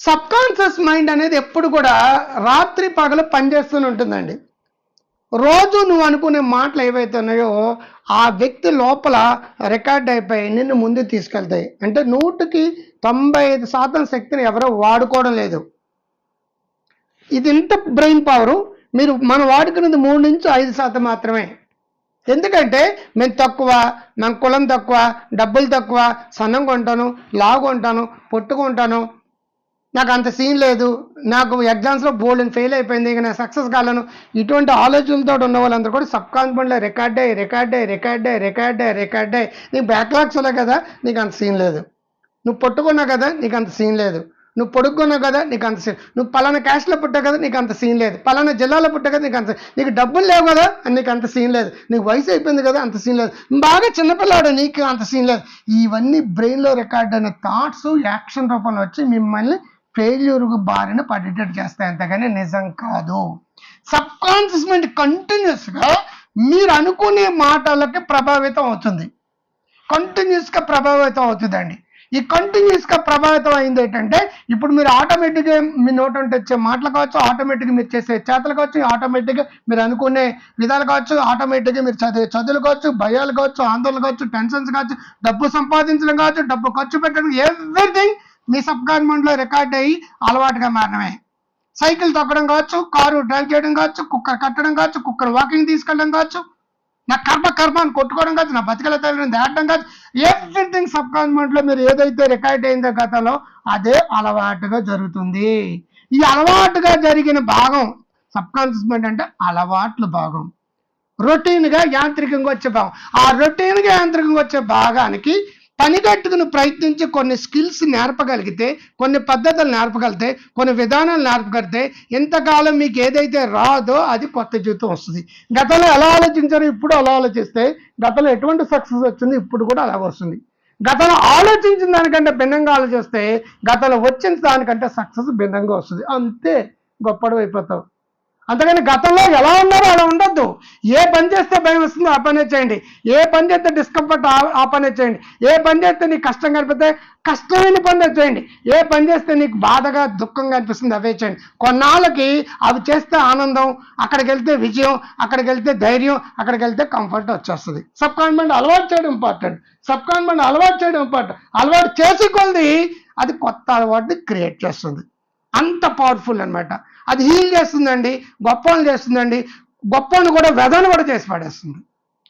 Sub conscious mind అనేది ఎప్పుడు కూడా రాత్రి పగలు పనిచేస్తూనే ఉంటుందండి. రోజు నువ్వు అనుకునే మాటలు ఏవైతే ఉన్నాయో ఆ వ్యక్తి లోపల రికార్డ్ అయిపోయి నిన్ను ముందు తీసుకెళ్తాయి. అంటే నూటికి తొంభై ఐదు శాతం శక్తిని ఎవరో వాడుకోవడం లేదు. ఇది ఇంత బ్రెయిన్ పవరు. మీరు మనం వాడుకున్నది మూడు నుంచి ఐదు శాతం మాత్రమే. ఎందుకంటే మేము తక్కువ మేము కులం తక్కువ డబ్బులు తక్కువ సన్నంగా ఉంటాను లావుగా ఉంటాను పొట్టుకుంటాను నాకు అంత సీన్ లేదు. నాకు ఎగ్జామ్స్లో బోల్డ్ ఫెయిల్ అయిపోయింది. ఇక నేను సక్సెస్ కాలను. ఇటువంటి ఆలోచనలతో ఉన్న వాళ్ళందరూ కూడా సబ్ కాన్ఫిడెంట్లో రికార్డ్ అయ్యి రికార్డ్ అయ్యి రికార్డ్ అయ్యి రికార్డ్ అయ్యి రికార్డ్ అయ్యి నీకు బ్యాక్లాగ్స్ ఉన్నాయి కదా నీకు అంత సీన్ లేదు. నువ్వు పట్టుకున్నావు కదా నీకు అంత సీన్ లేదు. నువ్వు పొడుక్కున్నావు కదా నీకు అంత సీన్ నువ్వు పలానా క్యాస్ట్లో పుట్టావు కదా నీకు అంత సీన్ లేదు. పలానా జిల్లాలో పుట్టావు కదా నీకు అంత నీకు డబ్బులు లేవు కదా నీకు అంత సీన్ లేదు. నీకు వయసు అయిపోయింది కదా అంత సీన్ లేదు. బాగా చిన్నపిల్లాడు నీకు అంత సీన్ లేదు. ఇవన్నీ బ్రెయిన్లో రికార్డ్ అయిన థాట్స్ యాక్షన్ రూపంలో వచ్చి మిమ్మల్ని ఫెయిల్యూర్ బారిన పడేటట్టు చేస్తాయి అంతేగాని నిజం కాదు. సబ్ కాన్షియస్ మైండ్ కంటిన్యూస్గా మీరు అనుకునే మాటలకి ప్రభావితం అవుతుంది. కంటిన్యూస్గా ప్రభావితం అవుతుందండి. ఈ కంటిన్యూస్గా ప్రభావితం అయింది ఏంటంటే ఇప్పుడు మీరు ఆటోమేటిక్గా మీ నోట వచ్చే మాటలు కావచ్చు ఆటోమేటిక్గా మీరు చేసే చేతలు కావచ్చు ఆటోమేటిక్గా మీరు అనుకునే విధాలు కావచ్చు ఆటోమేటిక్గా మీరు చదివే చదువులు కావచ్చు భయాలు కావచ్చు ఆందోళన కావచ్చు టెన్షన్స్ కావచ్చు డబ్బు సంపాదించడం కావచ్చు డబ్బు ఖర్చు పెట్టడం ఎవ్రీథింగ్ మీ సబ్లో రికార్డ్ అయ్యి అలవాటుగా మారడమే. సైకిల్ తొక్కడం కావచ్చు కారు డ్రైవ్ చేయడం కావచ్చు కుక్కర్ కట్టడం కావచ్చు కుక్కర్ వాకింగ్ తీసుకెళ్ళడం కావచ్చు నా కర్మ కర్మ అని కొట్టుకోవడం కాదు నా బతికల తల్లిని దాటడం కాదు ఎవ్రీథింగ్ సబ్లో మీరు ఏదైతే రికార్డ్ అయిందో గతంలో అదే అలవాటుగా జరుగుతుంది. ఈ అలవాటుగా జరిగిన భాగం సబ్ కాన్షియస్ మైండ్ అంటే అలవాట్ల భాగం. రొటీన్గా యాంత్రికంగా వచ్చే భాగం. ఆ రొటీన్గా యాంత్రికంగా వచ్చే భాగానికి పనిగట్టుకుని ప్రయత్నించి కొన్ని స్కిల్స్ నేర్పగలిగితే కొన్ని పద్ధతులు నేర్పగలిగితే కొన్ని విధానాలు నేర్పగలిగితే ఎంతకాలం మీకు ఏదైతే రాదో అది కొత్త జీవితం వస్తుంది. గతంలో ఎలా ఆలోచించారో ఇప్పుడు అలా ఆలోచిస్తే గతంలో ఎటువంటి సక్సెస్ వచ్చింది ఇప్పుడు కూడా అలాగ వస్తుంది. గతంలో ఆలోచించిన దానికంటే భిన్నంగా ఆలోచిస్తే గతంలో వచ్చిన దానికంటే సక్సెస్ భిన్నంగా వస్తుంది. అంతే గొప్పడు అయిపోతావు అంతేగాని గతంలో ఎలా ఉన్నారో అలా ఉండొద్దు ఏ పని చేస్తే భయం వస్తుందో ఆ పనే చేయండి. ఏ పని చేస్తే డిస్కంఫర్ట్ ఆ పనే చేయండి. ఏ పని చేస్తే నీకు కష్టం కనిపిస్తే కష్టమైన పని చేయండి. ఏ పని చేస్తే నీకు బాధగా దుఃఖంగా అనిపిస్తుంది అవే చేయండి. కొన్నాళ్ళకి అవి చేస్తే ఆనందం అక్కడికి వెళ్తే విజయం అక్కడికి వెళ్తే ధైర్యం అక్కడికి వెళ్తే కంఫర్ట్ వచ్చేస్తుంది. సబ్ కాన్ఫిడెంట్ అలవాటు చేయడం ఇంపార్టెంట్ సబ్ కాన్ఫిడెంట్ అలవాటు చేయడం ఇంపార్టెంట్ అలవాటు చేసి కొలిది అది కొత్త అలవాటుని క్రియేట్ చేస్తుంది. అంత పవర్ఫుల్ అన్నమాట. అది హీల్ చేస్తుందండి గొప్పలు చేస్తుందండి. గొప్పని కూడా వెదను కూడా చేసి పడేస్తుంది.